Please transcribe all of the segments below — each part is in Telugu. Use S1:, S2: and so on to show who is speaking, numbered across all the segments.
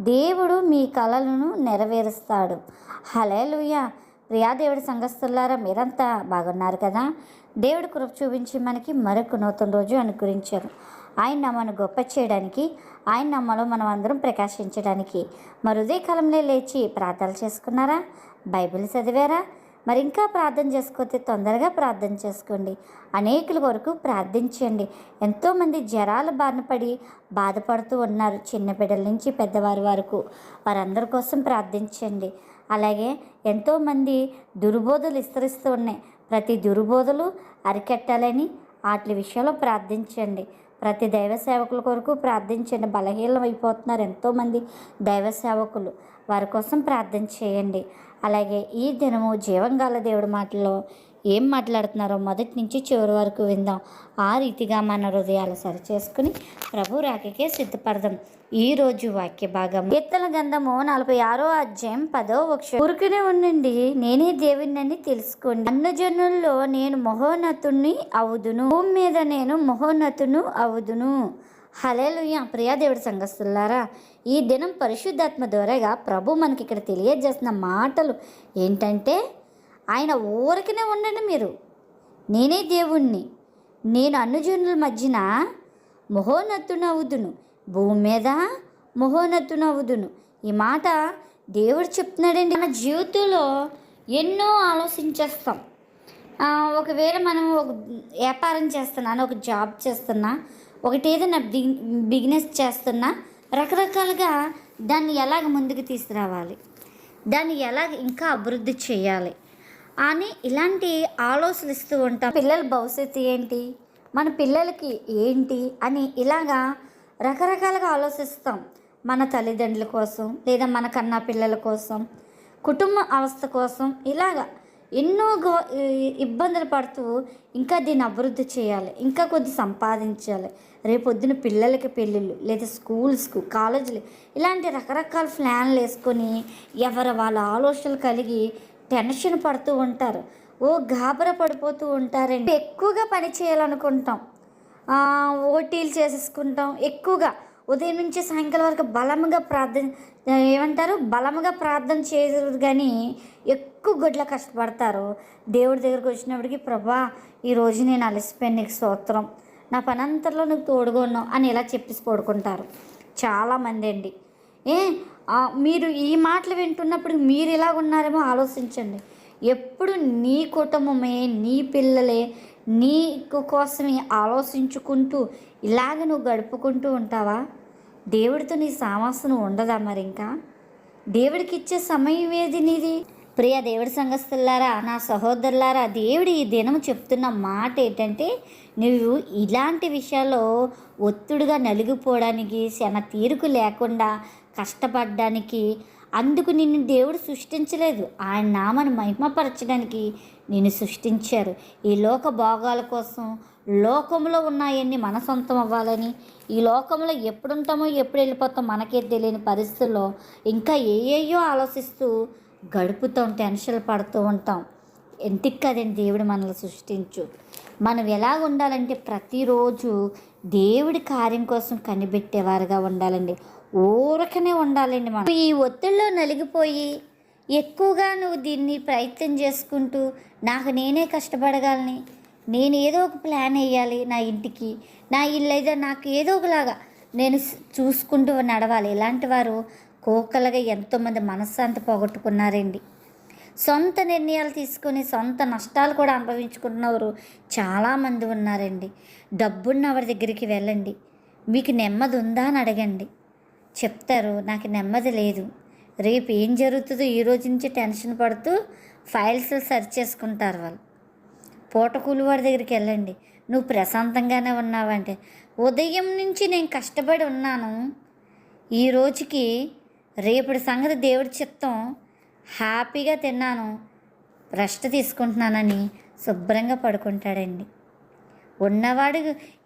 S1: దేవుడు మీ కలలను నెరవేరుస్తాడు. హలేలుయ ప్రియా దేవుడి సంఘస్థులారా మీరంతా బాగున్నారు కదా? దేవుడి కృప చూపించి మనకి మరొక నూతన రోజు అనుగ్రహించారు. ఆయన నామను గొప్ప చేయడానికి ఆయన నమ్మలో మనం అందరం ప్రకాశించడానికి. మరుదే కాలంలో లేచి ప్రార్థనలు చేసుకున్నారా? బైబిల్ చదివారా? మరి ఇంకా ప్రార్థన చేసుకోతే తొందరగా ప్రార్థన చేసుకోండి. అనేకుల వరకు ప్రార్థించండి. ఎంతోమంది జ్వరాల బారిన పడి బాధపడుతూ ఉన్నారు చిన్న బిడ్డల నుంచి పెద్దవారి వరకు. వారందరి కోసం ప్రార్థించండి. అలాగే ఎంతోమంది దుర్బోధలు విస్తరిస్తూ ఉన్నాయి. ప్రతి దుర్బోధలు అరికట్టాలని వాటి విషయంలో ప్రార్థించండి. ప్రతి దైవ సేవకుల కొరకు ప్రార్థించండి. బలహీనం అయిపోతున్నారు ఎంతోమంది దైవ సేవకులు. వారి కోసం ప్రార్థన చేయండి. అలాగే ఈ దినము జీవంగాల దేవుడి మాటల్లో ఏం మాట్లాడుతున్నారో మొదటి నుంచి చివరి వరకు విందాం. ఆ రీతిగా మన హృదయాలు సరి చేసుకుని ప్రభు రాకకే సిద్ధపడదాం. ఈ రోజు వాక్య భాగం. కీర్తన గంధము నలభై ఆరో అధ్యాయం పదో ఒక ఊరుకునే ఉండండి నేనే దేవుణ్ణని తెలుసుకోండి. అన్నజనుల్లో నేను మహోన్నతుణ్ణి అవుదును. భూమి మీద నేను మహోన్నతును అవుదును. హలేలుయ్య ప్రియా దేవుడి సంఘస్థులారా ఈ దినం పరిశుద్ధాత్మ ద్వారాగా ప్రభు మనకి ఇక్కడ తెలియజేస్తున్న మాటలు ఏంటంటే ఆయన ఊరికనే ఉండండి మీరు. నేనే దేవుణ్ణి. నేను అన్నుజనుల మధ్యన మొహోన్నతునవుదును భూమి మీద మొహోన్నతునవుదును ఈ మాట దేవుడు చెప్తున్నాడండి. మన జీవితంలో ఎన్నో ఆలోచించేస్తాం. ఒకవేళ మనం ఒక వ్యాపారం చేస్తున్నాను ఒక జాబ్ చేస్తున్నా ఒకటి ఏదైనా బిగ్ బిజినెస్ చేస్తున్నా రకరకాలుగా దాన్ని ఎలాగ ముందుకు తీసుకురావాలి? దాన్ని ఎలాగ ఇంకా అభివృద్ధి చేయాలి? అని ఇలాంటి ఆలోచనలు ఇస్తూ ఉంటాం. పిల్లల భవిష్యత్తు ఏంటి? మన పిల్లలకి ఏంటి? అని ఇలాగా రకరకాలుగా ఆలోచిస్తాం. మన తల్లిదండ్రుల కోసం లేదా మన కన్నా పిల్లల కోసం కుటుంబ అవస్థ కోసం ఇలాగా ఎన్నో గో ఇబ్బందులు పడుతూ ఇంకా దీన్ని అభివృద్ధి చేయాలి ఇంకా కొద్ది సంపాదించాలి. రేపొద్దున పిల్లలకి పెళ్ళిళ్ళు లేదా స్కూల్స్కు కాలేజీలు ఇలాంటి రకరకాల ప్లాన్లు వేసుకొని ఎవరు వాళ్ళ ఆలోచనలు కలిగి టెన్షన్ పడుతూ ఉంటారు. ఓ గాబర పడిపోతూ ఉంటారండి. ఎక్కువగా పని చేయాలనుకుంటాం. ఓటీలు చేసేసుకుంటాం. ఎక్కువగా ఉదయం నుంచి సాయంకాలం వరకు బలముగా ప్రార్థన ఏమంటారు? బలంగా ప్రార్థన చేయరు కానీ ఎక్కువ గొడ్ల కష్టపడతారు. దేవుడి దగ్గరకు వచ్చినప్పటికి ప్రభా ఈరోజు నేను అలసిపోయాను నీకు స్తోత్రం. నా పనంతట్లో నువ్వు తోడుగా ఉన్నావు అని ఇలా చెప్పేసి పడుకుంటారు. చాలామంది అండి. ఏ మీరు ఈ మాటలు వింటున్నప్పుడు మీరు ఇలా ఉన్నారేమో ఆలోచించండి. ఎప్పుడు నీ కుటుంబమే నీ పిల్లలే నీకు కోసమే ఆలోచించుకుంటూ ఇలాగ నువ్వు గడుపుకుంటూ ఉంటావా? దేవుడితో నీ సామాసను ఉండదా మరి ఇంకా? దేవుడికి ఇచ్చే సమయం ఏది నీది? ప్రియ దేవుడి సంఘస్థులారా నా సహోదరులారా దేవుడు ఈ దినం చెప్తున్న మాట ఏంటంటే నువ్వు ఇలాంటి విషయాల్లో ఒత్తిడిగా నలిగిపోవడానికి శన తీరుకు లేకుండా కష్టపడడానికి అందుకు నిన్ను దేవుడు సృష్టించలేదు. ఆయన నామను మహిమపరచడానికి నిన్ను సృష్టించారు. ఈ లోక భోగాల కోసం లోకంలో ఉన్నాయన్నీ మన సొంతం అవ్వాలని ఈ లోకంలో ఎప్పుడుంటామో ఎప్పుడు వెళ్ళిపోతాం మనకే తెలియని పరిస్థితుల్లో ఇంకా ఏయేయో ఆలోచిస్తూ గడుపుతాం టెన్షన్లు పడుతూ ఉంటాం. ఎందుకు కదండి దేవుడు మనల్ని సృష్టించు? మనం ఎలా ఉండాలంటే ప్రతిరోజు దేవుడి కార్యం కోసం కనిపెట్టేవారుగా ఉండాలండి. ఊరకనే ఉండాలండి మనం. ఈ ఒత్తిడిలో నలిగిపోయి ఎక్కువగా నువ్వు దీన్ని ప్రయత్నం చేసుకుంటూ నాకు నేనే కష్టపడగలని నేను ఏదో ఒక ప్లాన్ వేయాలి నా ఇంటికి. నా ఇల్లు ఏదో నాకు ఏదో ఒకలాగా. నేను చూసుకుంటూ నడవాలి. ఇలాంటి వారు కోకలుగా ఎంతోమంది మనశ్శాంతి పోగొట్టుకున్నారండి. సొంత నిర్ణయాలు తీసుకొని సొంత నష్టాలు కూడా అనుభవించుకున్నవారు చాలామంది ఉన్నారండి. డబ్బున్న వారి దగ్గరికి వెళ్ళండి. మీకు నెమ్మది ఉందా అని అడగండి. చెప్తారు నాకు నెమ్మది లేదు. రేపు ఏం జరుగుతుందో ఈ రోజు నుంచి టెన్షన్ పడుతూ ఫైల్స్ సర్చ్ చేసుకుంటారు వాళ్ళు. పూటకూలి వాడి దగ్గరికి వెళ్ళండి. నువ్వు ప్రశాంతంగానే ఉన్నావంటే. ఉదయం నుంచి నేను కష్టపడి ఉన్నాను. ఈ రోజుకి రేపటి సంగతి దేవుడి చిత్తం హ్యాపీగా తిన్నాను. రెస్ట్ తీసుకుంటున్నానని శుభ్రంగా పడుకుంటాడండి. ఉన్నవాడు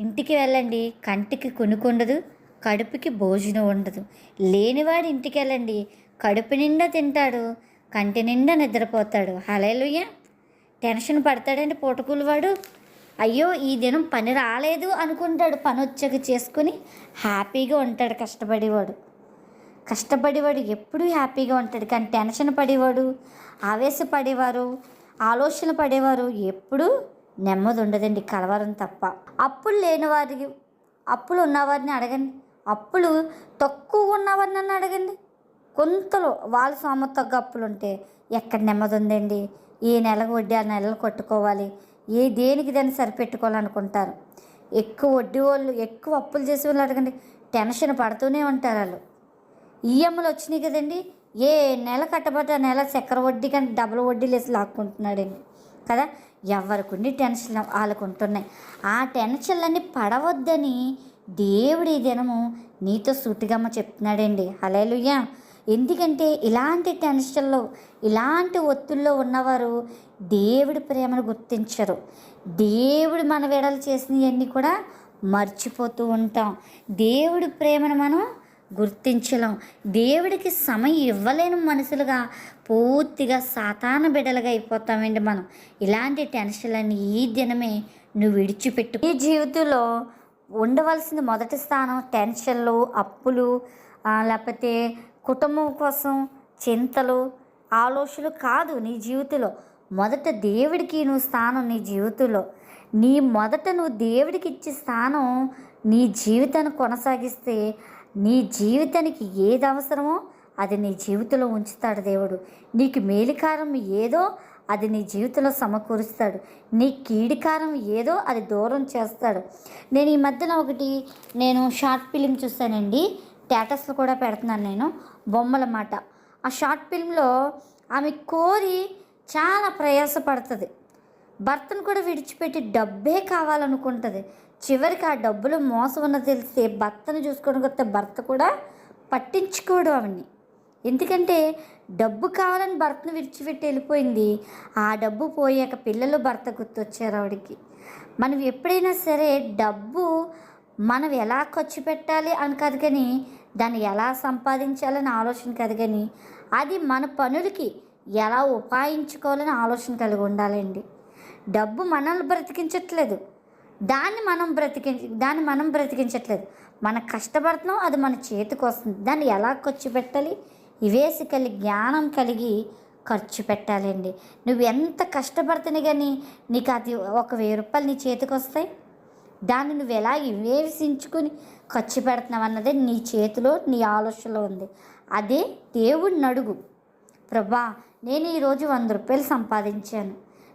S1: ఇంటికి వెళ్ళండి. కంటికి కొనుక్కుండదు కడుపుకి భోజనం ఉండదు. లేనివాడు ఇంటికి వెళ్ళండి. కడుపు నిండా తింటాడు కంటి నిండా నిద్రపోతాడు. హలేలుయ్యా టెన్షన్ పడతాడండి పూటకూలివాడు అయ్యో ఈ దినం పని రాలేదు అనుకుంటాడు. పని వచ్చాక చేసుకుని హ్యాపీగా ఉంటాడు కష్టపడేవాడు. కష్టపడేవాడు ఎప్పుడూ హ్యాపీగా ఉంటాడు. కానీ టెన్షన్ పడేవాడు ఆవేశపడేవారు ఆలోచన పడేవారు ఎప్పుడూ నెమ్మది ఉండదండి కలవరం తప్ప. అప్పులు లేని వారికి అప్పులు ఉన్నవారిని అడగండి. అప్పులు తక్కువ ఉన్నవారిని అడగండి. కొంతలో వాళ్ళ సొమ్మ తగ్గ అప్పులు ఉంటే ఎక్కడ నెమ్మది ఉందండి? ఈ నెలకు వడ్డీ ఆ నెలలు కొట్టుకోవాలి. ఏ దేనికి దాన్ని సరిపెట్టుకోవాలనుకుంటారు? ఎక్కువ వడ్డీ వాళ్ళు ఎక్కువ అప్పులు చేసే వాళ్ళు అడగండి. టెన్షన్ పడుతూనే ఉంటారు వాళ్ళు. ఈఎంఐలు వచ్చినాయి కదండి. ఏ నెల కట్టబడ్డ నెల చక్కెర వడ్డీ కానీ డబుల్ వడ్డీలు వేసి లాక్కుంటున్నాడండి కదా? ఎవరికి టెన్షన్ వాళ్ళకు ఉంటున్నాయి. ఆ టెన్షన్లన్నీ పడవద్దని దేవుడు ఈ దినము నీతో సూటిగమ్మ చెప్తున్నాడండి. హలేలుయ్యా ఎందుకంటే ఇలాంటి టెన్షన్లో ఇలాంటి ఒత్తుల్లో ఉన్నవారు దేవుడి ప్రేమను గుర్తించరు. దేవుడు మన వెడలు చేసినవన్నీ కూడా మర్చిపోతూ ఉంటాం. దేవుడి ప్రేమను మనం గుర్తించలేం. దేవుడికి సమయం ఇవ్వలేని మనుషులుగా పూర్తిగా సాతాన బిడ్డలుగా అయిపోతామండి మనం. ఇలాంటి టెన్షన్లన్నీ ఈ దినమే నువ్వు విడిచిపెట్టు. ఈ జీవితంలో ఉండవలసిన మొదటి స్థానం టెన్షన్లు అప్పులు లేకపోతే కుటుంబం కోసం చింతలు ఆలోచనలు కాదు నీ జీవితంలో. మొదట దేవుడికి నువ్వు స్థానం నీ జీవితంలో. నీ మొదట నువ్వు దేవుడికి ఇచ్చే స్థానం నీ జీవితాన్ని కొనసాగిస్తే నీ జీవితానికి ఏది అవసరమో అది నీ జీవితంలో ఉంచుతాడు దేవుడు. నీకు మేలికారం ఏదో అది నీ జీవితంలో సమకూరుస్తాడు. నీ కీడికారం ఏదో అది దూరం చేస్తాడు. నేను ఈ మధ్యన ఒకటి నేను షార్ట్ ఫిలిం చూశానండి. స్టేటస్లో కూడా పెడుతున్నాను నేను. బొమ్మల మాట. ఆ షార్ట్ ఫిల్మ్లో ఆమె కోరి చాలా ప్రయాసపడుతుంది. భర్తను కూడా విడిచిపెట్టి డబ్బే కావాలనుకుంటుంది. చివరికి ఆ డబ్బులు మోసం ఉన్నది తెలిస్తే భర్తను చూసుకోవడానికి వస్తే భర్త కూడా పట్టించుకోడు ఆమెని. ఎందుకంటే డబ్బు కావాలని భర్తను విడిచిపెట్టి వెళ్ళిపోయింది. ఆ డబ్బు పోయాక పిల్లలు భర్త గుర్తొచ్చారు ఆవిడకి. మనం ఎప్పుడైనా సరే డబ్బు మనం ఎలా ఖర్చు పెట్టాలి అని కాదు కానీ దాన్ని ఎలా సంపాదించాలని ఆలోచన కాదు కానీ అది మన పనులకి ఎలా ఉపాయించుకోవాలని ఆలోచన కలిగి ఉండాలండి. డబ్బు మనల్ని బ్రతికించట్లేదు. దాన్ని మనం బ్రతికించ దాన్ని మనం బ్రతికించట్లేదు. మన కష్టపడుతున్నాం అది మన చేతికి వస్తుంది. దాన్ని ఎలా ఖర్చు పెట్టాలి? ఇవేసి కలిగి జ్ఞానం కలిగి ఖర్చు పెట్టాలండి. నువ్వు ఎంత కష్టపడుతున్నా కానీ నీకు అది ఒక వెయ్యి రూపాయలు నీ చేతికి వస్తాయి. దాన్ని నువ్వు ఎలా వివేచించుకుని ఖర్చు పెడుతున్నావు అన్నదే నీ చేతిలో నీ ఆలోచనలో ఉంది. అదే దేవుడిని అడుగు ప్రభా నేను ఈరోజు వంద రూపాయలు సంపాదించాను.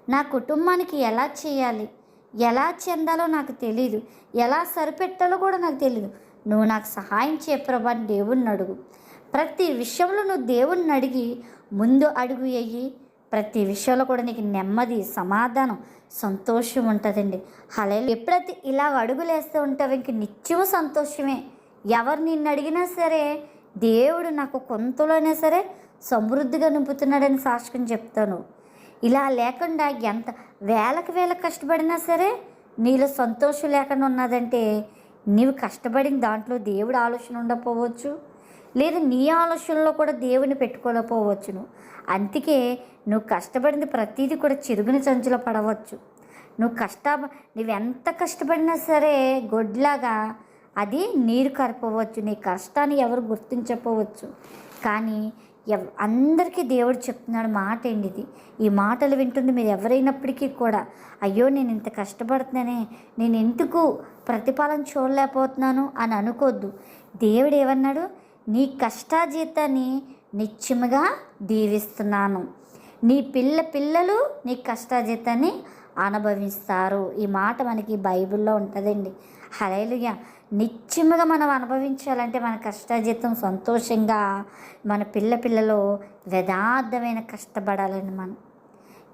S1: నా కుటుంబానికి ఎలా చేయాలి? ఎలా చెందాలో నాకు తెలియదు ఎలా సరిపెట్టాలో కూడా నాకు తెలియదు నువ్వు నాకు సహాయం చే ప్రభా దేవుణ్ణి అడుగు ప్రతి విషయంలో నువ్వు దేవుణ్ణి అడిగి ముందు అడుగు అయ్యి ప్రతి విషయంలో కూడా నీకు నెమ్మది సమాధానం సంతోషం ఉంటుందండి. అలా ఎప్పుడైతే ఇలా అడుగులేస్తూ ఉంటావు ఇంక నిత్యము సంతోషమే. ఎవరు నిన్ను అడిగినా సరే దేవుడు నాకు కొంతలోనే సరే సమృద్ధిగా నింపుతున్నాడని సాక్షికం చెప్తాను. ఇలా లేకుండా ఎంత వేలకు వేల కష్టపడినా సరే నీలో సంతోషం లేకుండా ఉన్నదంటే నీవు కష్టపడిన దాంట్లో దేవుడు ఆలోచన ఉండకపోవచ్చు. లేదా నీ ఆలోచనలో కూడా దేవుని పెట్టుకోలేకపోవచ్చును. అందుకే నువ్వు కష్టపడింది ప్రతిదీ కూడా చిరుగుని చంచులో పడవచ్చు. నువ్వు కష్ట నువ్వు ఎంత కష్టపడినా సరే గొడ్లాగా అది నీరు కరపవచ్చు. నీ కష్టాన్ని ఎవరు గుర్తించకపోవచ్చు. కానీ ఎవ్ అందరికీ దేవుడు చెప్తున్నాడు మాట ఏంటి ఇది ఈ మాటలు వింటుంది మీరు ఎవరైనప్పటికీ కూడా అయ్యో నేను ఇంత కష్టపడుతున్నానే నేను ఎందుకు ప్రతిఫలం చూడలేకపోతున్నాను అని అనుకోద్దు. దేవుడు ఏమన్నాడు? నీ కష్టాజీతాన్ని నిత్యముగా దీవిస్తున్నాను. నీ పిల్ల పిల్లలు నీ కష్టాజీతాన్ని అనుభవిస్తారు. ఈ మాట మనకి బైబిల్లో ఉంటుందండి. హలేలుగా నిత్యముగా మనం అనుభవించాలంటే మన కష్టాజీతం సంతోషంగా మన పిల్ల పిల్లలు యథార్థమైన కష్టపడాలండి మనం.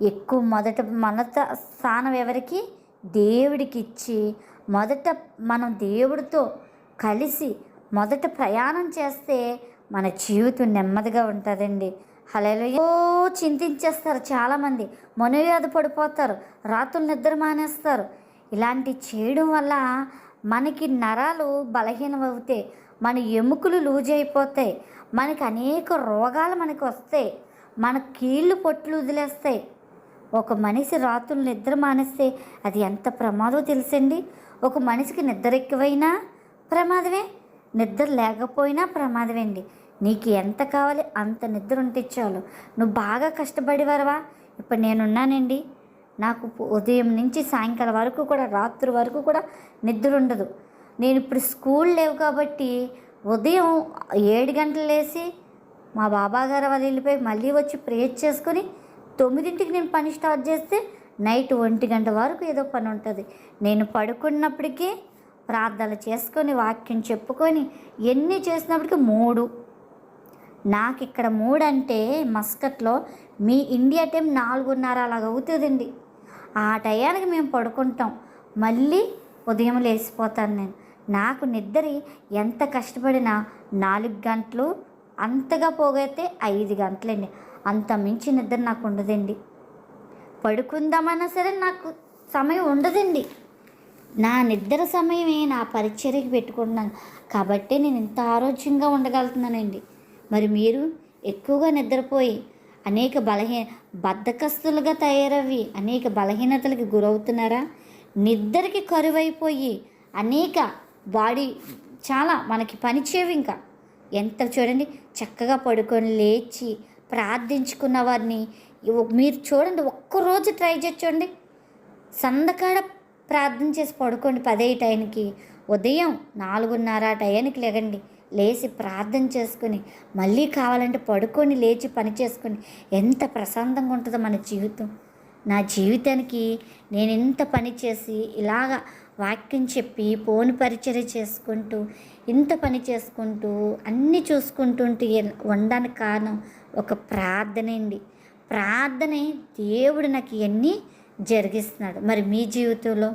S1: ఎక్కువ మొదట మొదట స్థానం ఎవరికి? దేవుడికి ఇచ్చి మొదట మనం దేవుడితో కలిసి మొదట ప్రయాణం చేస్తే మన జీవితం నెమ్మదిగా ఉంటుందండి. హలేలుయా చింతించేస్తారు చాలామంది. మనోవ్యాధి పడిపోతారు. రాత్రులు నిద్ర మానేస్తారు. ఇలాంటి చేయడం వల్ల మనకి నరాలు బలహీనమవుతాయి. మన ఎముకలు లూజ్ అయిపోతాయి. మనకి అనేక రోగాలు మనకి వస్తాయి. మన కీళ్ళు పొట్లు వదిలేస్తాయి. ఒక మనిషి రాత్రులు నిద్ర మానేస్తే అది ఎంత ప్రమాదం తెలుసండి. ఒక మనిషికి నిద్ర ఎక్కువైనా ప్రమాదమే. నిద్ర లేకపోయినా ప్రమాదమేండి. నీకు ఎంత కావాలి అంత నిద్ర ఉంటే చాలు. నువ్వు బాగా కష్టపడేవారవా? ఇప్పుడు నేనున్నానండి. నాకు ఉదయం నుంచి సాయంకాలం వరకు కూడా రాత్రి వరకు కూడా నిద్ర ఉండదు. నేను ఇప్పుడు స్కూల్ లేవు కాబట్టి ఉదయం ఏడు గంటలు లేచి మా బాబా గారు వాళ్ళు వెళ్ళిపోయి మళ్ళీ వచ్చి ప్రేయర్ చేసుకొని తొమ్మిదింటికి నేను పని స్టార్ట్ చేస్తే నైట్ ఒంటి గంట వరకు ఏదో పని ఉంటుంది. నేను పడుకున్నప్పటికీ ప్రార్థనలు చేసుకొని వాక్యం చెప్పుకొని ఎన్ని చేసినప్పటికీ మూడు. నాకు ఇక్కడ మూడు అంటే మస్కట్లో మీ ఇండియా టైం నాలుగున్నర అలాగ అవుతుందండి. ఆ టయానికి మేము పడుకుంటాం. మళ్ళీ ఉదయం లేచిపోతాను నేను. నాకు నిద్ర ఎంత కష్టపడినా నాలుగు గంటలు అంతగా పోగైతే ఐదు గంటలండి. అంత మించి నిద్ర నాకు ఉండదండి. పడుకుందామన్నా సరే నాకు సమయం ఉండదండి. నా నిద్ర సమయమే నా పరిచర్యకి పెట్టుకుంటున్నాను. కాబట్టి నేను ఇంత ఆరోగ్యంగా ఉండగలుగుతున్నానండి. మరి మీరు ఎక్కువగా నిద్రపోయి అనేక బలహీన బద్ధకస్తులుగా తయారవి అనేక బలహీనతలకు గురవుతున్నారా? నిద్రకి కరువైపోయి అనేక బాడీ చాలా మనకి పనిచేవి ఇంకా. ఎంత చూడండి చక్కగా పడుకొని లేచి ప్రార్థించుకున్న వారిని. మీరు చూడండి ఒక్కరోజు ట్రై చేసి చూడండి. సందకాడ ప్రార్థన చేసి పడుకోండి పదే టైంకి. ఉదయం నాలుగున్నర ఆ టయానికి లేగండి. లేచి ప్రార్థన చేసుకొని మళ్ళీ కావాలంటే పడుకొని లేచి పని చేసుకొని ఎంత ప్రశాంతంగా ఉంటుందో మన జీవితం. నా జీవితానికి నేను ఇంత పని చేసి ఇలాగా వాక్యం చెప్పి ఫోన్ పరిచయం చేసుకుంటూ ఇంత పని చేసుకుంటూ అన్నీ చూసుకుంటుంటే ఉండడానికి కారణం ఒక ప్రార్థన అండి. ప్రార్థనే దేవుడు నాకు ఇవన్నీ జరిగిస్తున్నాడు. మరి మీ జీవితంలో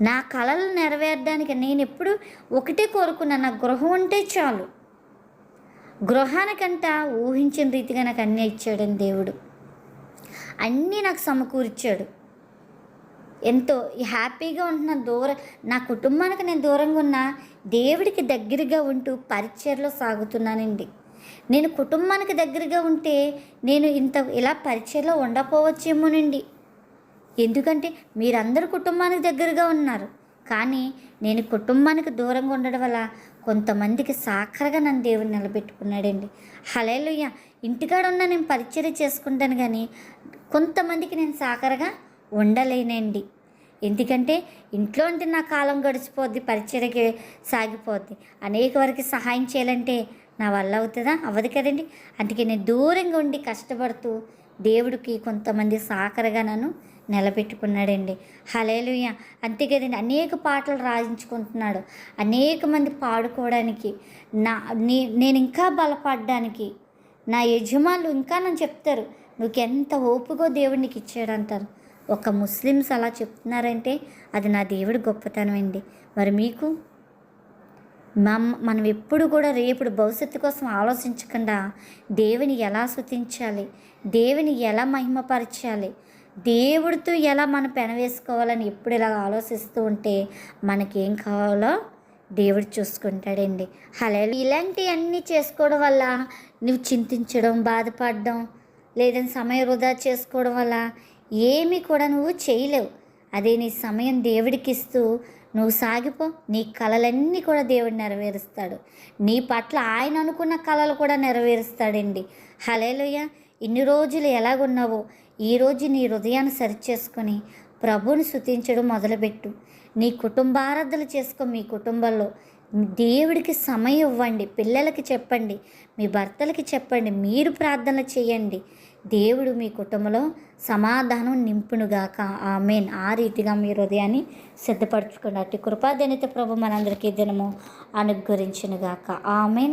S1: నా కళలు నెరవేరడానికి నేను ఎప్పుడు ఒకటే కోరుకున్నా నా గృహం ఉంటే చాలు. గృహానికంట ఊహించిన రీతిగా నాకు అన్నీ ఇచ్చాడని దేవుడు. అన్నీ నాకు సమకూర్చాడు. ఎంతో హ్యాపీగా ఉంటున్న దూరం నా కుటుంబానికి నేను దూరంగా ఉన్నా దేవుడికి దగ్గరగా ఉంటూ పరిచయలో సాగుతున్నానండి. నేను కుటుంబానికి దగ్గరగా ఉంటే నేను ఇంత ఇలా పరిచయలో ఉండకపోవచ్చేమోనండి ఎందుకంటే మీరందరూ కుటుంబానికి దగ్గరగా ఉన్నారు. కానీ నేను కుటుంబానికి దూరంగా ఉండడం వల్ల కొంతమందికి సాకరగా నన్ను దేవుడు నిలబెట్టుకున్నాడండి. హలేలుయ్య ఇంటికాడ ఉన్న నేను పరిచయం చేసుకుంటాను కానీ కొంతమందికి నేను సాకరగా ఉండలేనండి. ఎందుకంటే ఇంట్లో ఉంటే నా కాలం గడిచిపోద్ది పరిచయకి సాగిపోద్ది. అనేక వరకు సహాయం చేయాలంటే నా వల్ల అవుతుందా? అవ్వదు కదండి. అందుకే నేను దూరంగా ఉండి కష్టపడుతూ దేవుడికి కొంతమంది సాకరగా నన్ను నిలబెట్టుకున్నాడండి. హలేలుయ అంతే కదండి అనేక పాటలు రాయించుకుంటున్నాడు. అనేక మంది పాడుకోవడానికి నా నీ నేను ఇంకా బలపడడానికి నా యజమానులు ఇంకా నన్ను చెప్తారు నువ్వు ఎంత ఓపుగో దేవుడికి ఇచ్చాడంటారు ఒక ముస్లిమ్స్ అలా చెప్తున్నారంటే అది నా దేవుడి గొప్పతనం అండి. మరి మీకు? మమ్మ మనం ఎప్పుడు కూడా రేపుడు భవిష్యత్తు కోసం ఆలోచించకుండా దేవుని ఎలా శృతించాలి దేవుని ఎలా మహిమపరచాలి? దేవుడితో ఎలా మనం పెనవేసుకోవాలని ఎప్పుడు ఇలా ఆలోచిస్తూ ఉంటే మనకేం కావాలో దేవుడు చూసుకుంటాడండి. హలే ఇలాంటివన్నీ చేసుకోవడం వల్ల నువ్వు చింతించడం బాధపడడం లేదని సమయం వృధా చేసుకోవడం వల్ల ఏమీ కూడా నువ్వు చేయలేవు. అదే నీ సమయం దేవుడికి ఇస్తూ నువ్వు సాగిపో. నీ కళలన్నీ కూడా దేవుడు నెరవేరుస్తాడు. నీ పట్ల ఆయన అనుకున్న కళలు కూడా నెరవేరుస్తాడండి. హలేలుయ్య ఇన్ని రోజులు ఎలాగున్నావో? ఈరోజు నీ హృదయాన్ని సరిచేసుకొని ప్రభువుని శుతించడం మొదలుపెట్టు. నీ కుటుంబారాధనలు చేసుకో మీ కుటుంబంలో. దేవుడికి సమయం ఇవ్వండి పిల్లలకి చెప్పండి మీ భర్తలకి చెప్పండి మీరు ప్రార్థన చేయండి. దేవుడు మీ కుటుంబంలో సమాధానం నింపునుగాక. ఆమెన్. ఆ రీతిగా మీ హృదయాన్ని సిద్ధపరచుకున్నట్టు కృపాదనిత ప్రభు మనందరికీ దినము అనుగ్రహించునుగాక. ఆమెన్.